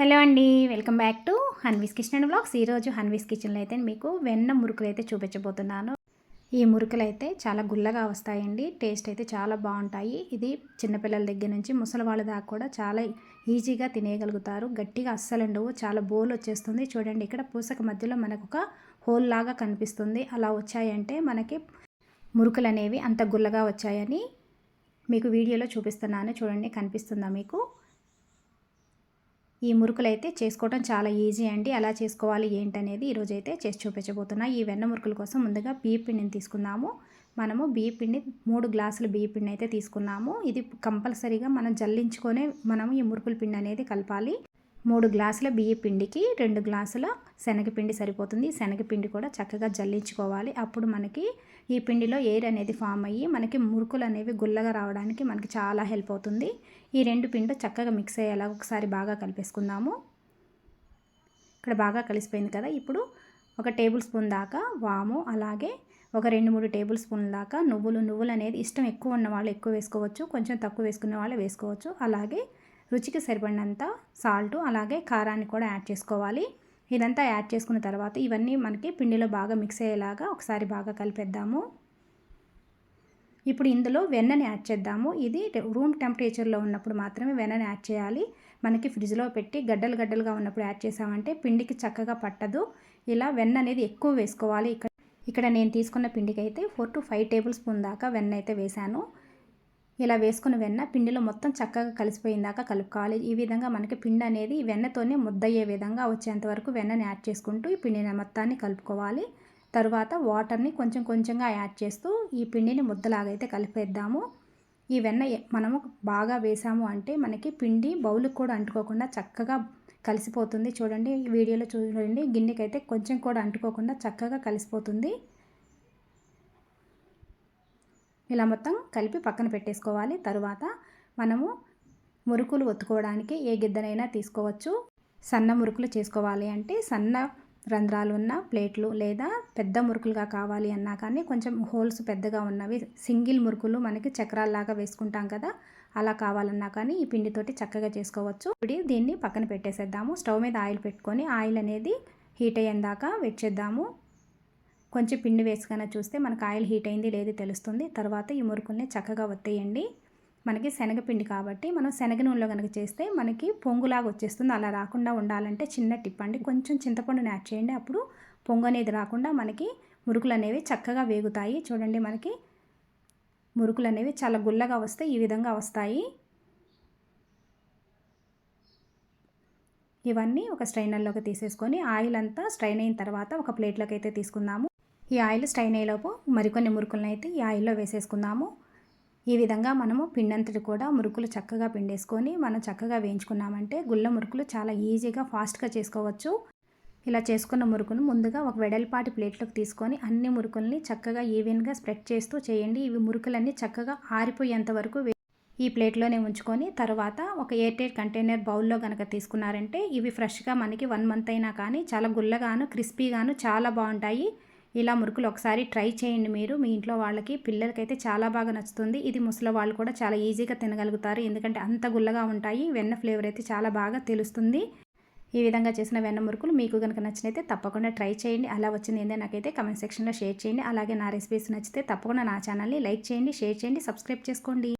Hello అండి welcome back to Hanvi's kitchen and blogs. ఈరోజు హన్వీస్ కిచెన్లో అయితే మీకు వెన్న మురుకులు అయితే చూపించబోతున్నాను. ఈ మురుకులు అయితే చాలా గుల్లగా వస్తాయండి టేస్ట్ అయితే చాలా బాగుంటాయి. ఇది చిన్నపిల్లల దగ్గర నుంచి ముసలి వాళ్ళ దాకా కూడా చాలా ఈజీగా తినేయగలుగుతారు. గట్టిగా అస్సలు ఉండవు చాలా బోల్ వచ్చేస్తుంది. చూడండి ఇక్కడ పూసక మధ్యలో మనకు ఒక హోల్ లాగా కనిపిస్తుంది. అలా వచ్చాయంటే మనకి మురుకులు అనేవి అంత గుల్లగా వచ్చాయని మీకు వీడియోలో చూపిస్తున్నాను. చూడండి కనిపిస్తుందా మీకు? ఈ మురుకులు అయితే చేసుకోవడం చాలా ఈజీ అండి. ఎలా చేసుకోవాలి ఏంటనేది ఈరోజు అయితే చేసి చూపించబోతున్నా. ఈ వెన్న మురుకుల కోసం ముందుగా బియ్య పిండిని తీసుకుందాము. మనము బియ్య పిండి మూడు గ్లాసులు బియ్య పిండి అయితే తీసుకున్నాము. ఇది కంపల్సరీగా మనం జల్లించుకొనే మనము ఈ మురుకుల పిండి అనేది కలపాలి. మూడు గ్లాసుల బియ్య పిండికి రెండు గ్లాసుల శనగపిండి సరిపోతుంది. శనగపిండి కూడా చక్కగా జల్లించుకోవాలి. అప్పుడు మనకి ఈ పిండిలో ఎయిర్ అనేది ఫామ్ అయ్యి మనకి మురుకులు అనేవి గుల్లగా రావడానికి మనకి చాలా హెల్ప్ అవుతుంది. ఈ రెండు పిండి చక్కగా మిక్స్ అయ్యేలా ఒకసారి బాగా కలిపేసుకుందాము. ఇక్కడ బాగా కలిసిపోయింది కదా. ఇప్పుడు ఒక టేబుల్ స్పూన్ దాకా వాము అలాగే ఒక రెండు మూడు టేబుల్ స్పూన్ దాకా నువ్వులు. నువ్వులు అనేది ఇష్టం ఎక్కువ ఉన్న వాళ్ళు ఎక్కువ వేసుకోవచ్చు. కొంచెం తక్కువ వేసుకునే వాళ్ళు వేసుకోవచ్చు. అలాగే రుచికి సరిపడినంత సాల్ట్ అలాగే కారాన్ని కూడా యాడ్ చేసుకోవాలి. ఇదంతా యాడ్ చేసుకున్న తర్వాత ఇవన్నీ మనకి పిండిలో బాగా మిక్స్ అయ్యేలాగా ఒకసారి బాగా కలిపేద్దాము. ఇప్పుడు ఇందులో వెన్నని యాడ్ చేద్దాము. ఇది రూమ్ టెంపరేచర్లో ఉన్నప్పుడు మాత్రమే వెన్నని యాడ్ చేయాలి. మనకి ఫ్రిడ్జ్లో పెట్టి గడ్డలు గడ్డలుగా ఉన్నప్పుడు యాడ్ చేసామంటే పిండికి చక్కగా పట్టదు. ఇలా వెన్న అనేది ఎక్కువ వేసుకోవాలి. ఇక్కడ ఇక్కడ నేను తీసుకున్న పిండికి అయితే four to five tablespoon దాకా వెన్న అయితే వేశాను. ఇలా వేసుకున్న వెన్న పిండిలో మొత్తం చక్కగా కలిసిపోయిందాక కలుపుకోవాలి. ఈ విధంగా మనకి పిండి అనేది వెన్నతోనే ముద్దయ్యే విధంగా వచ్చేంత వరకు వెన్నని యాడ్ చేసుకుంటూ ఈ పిండిని మొత్తాన్ని కలుపుకోవాలి. తరువాత వాటర్ని కొంచెం కొంచెంగా యాడ్ చేస్తూ ఈ పిండిని ముద్దలాగైతే కలిపేద్దాము. ఈ వెన్న మనము బాగా వేసాము అంటే మనకి పిండి బౌల్కి కూడా అంటుకోకుండా చక్కగా కలిసిపోతుంది. చూడండి వీడియోలో చూడండి గిన్నెకైతే కొంచెం కూడా అంటుకోకుండా చక్కగా కలిసిపోతుంది. ఇలా మొత్తం కలిపి పక్కన పెట్టేసుకోవాలి. తరువాత మనము మురుకులు ఒత్తుకోవడానికి ఏ గిద్దనైనా తీసుకోవచ్చు. సన్న మురుకులు చేసుకోవాలి అంటే సన్న రంధ్రాలు ఉన్న ప్లేట్లు లేదా పెద్ద మురుకులుగా కావాలి అన్నా కానీ కొంచెం హోల్స్ పెద్దగా ఉన్నవి. సింగిల్ మురుకులు మనకి చక్రాల్లాగా వేసుకుంటాం కదా అలా కావాలన్నా కానీ ఈ పిండితోటి చక్కగా చేసుకోవచ్చు. ఇప్పుడు దీన్ని పక్కన పెట్టేసేద్దాము. స్టవ్ మీద ఆయిల్ పెట్టుకొని ఆయిల్ అనేది హీట్ అయ్యేందాక వెచ్చేద్దాము. కొంచెం పిండి వేసుకైనా చూస్తే మనకు ఆయిల్ హీట్ అయింది లేదు తెలుస్తుంది. తర్వాత ఈ మురుకుల్ని చక్కగా ఒత్తేయండి. మనకి శనగపిండి కాబట్టి మనం శనగ నూనెలో కనుక చేస్తే మనకి పొంగులాగా వచ్చేస్తుంది. అలా రాకుండా ఉండాలంటే చిన్న టిప్ అండి. కొంచెం చింతపండుని యాడ్ చేయండి. అప్పుడు పొంగు అనేది రాకుండా మనకి మురుకులు అనేవి చక్కగా వేగుతాయి. చూడండి మనకి మురుకులు అనేవి చాలా గుల్లగా వస్తే ఈ విధంగా వస్తాయి. ఇవన్నీ ఒక స్ట్రైనర్లోకి తీసేసుకొని ఆయిల్ అంతా స్ట్రైన్ అయిన తర్వాత ఒక ప్లేట్లోకి అయితే తీసుకుందాము. ఈ ఆయిల్ స్ట్రైన్ అయ్యేలోపు మరికొన్ని మురుకులను అయితే ఈ ఆయిల్లో వేసేసుకుందాము. ఈ విధంగా మనము పిండంతటి కూడా మురుకులు చక్కగా పిండేసుకొని మనం చక్కగా వేయించుకున్నామంటే గుళ్ళ మురుకులు చాలా ఈజీగా ఫాస్ట్గా చేసుకోవచ్చు. ఇలా చేసుకున్న మురుకును ముందుగా ఒక వెడల్పాటి ప్లేట్లోకి తీసుకొని అన్ని మురుకుల్ని చక్కగా ఈవెన్గా స్ప్రెడ్ చేస్తూ చేయండి. ఇవి మురుకులన్నీ చక్కగా ఆరిపోయేంత వరకు ఈ ప్లేట్లోనే ఉంచుకొని తర్వాత ఒక ఎయిర్టైట్ కంటైనర్ బౌల్లో కనుక తీసుకున్నారంటే ఇవి ఫ్రెష్గా మనకి వన్ మంత్ అయినా కానీ చాలా గుల్లగాను క్రిస్పీగాను చాలా బాగుంటాయి. ఇలా మురుకులు ఒకసారి ట్రై చేయండి మీరు. మీ ఇంట్లో వాళ్ళకి పిల్లలకైతే చాలా బాగా నచ్చుతుంది. ఇది ముసలి వాళ్ళు కూడా చాలా ఈజీగా తినగలుగుతారు. ఎందుకంటే అంత గుల్లగా ఉంటాయి. వెన్న ఫ్లేవర్ అయితే చాలా బాగా తెలుస్తుంది. ఈ విధంగా చేసిన వెన్న మురుకులు మీకు కనుక నచ్చినైతే తప్పకుండా ట్రై చేయండి. అలా వచ్చింది ఏంటంటే నాకైతే కమెంట్ సెక్షన్లో షేర్ చేయండి. అలాగే నా రెసిపీస్ నచ్చితే తప్పకుండా నా ఛానల్ని లైక్ చేయండి షేర్ చేయండి సబ్స్క్రైబ్ చేసుకోండి.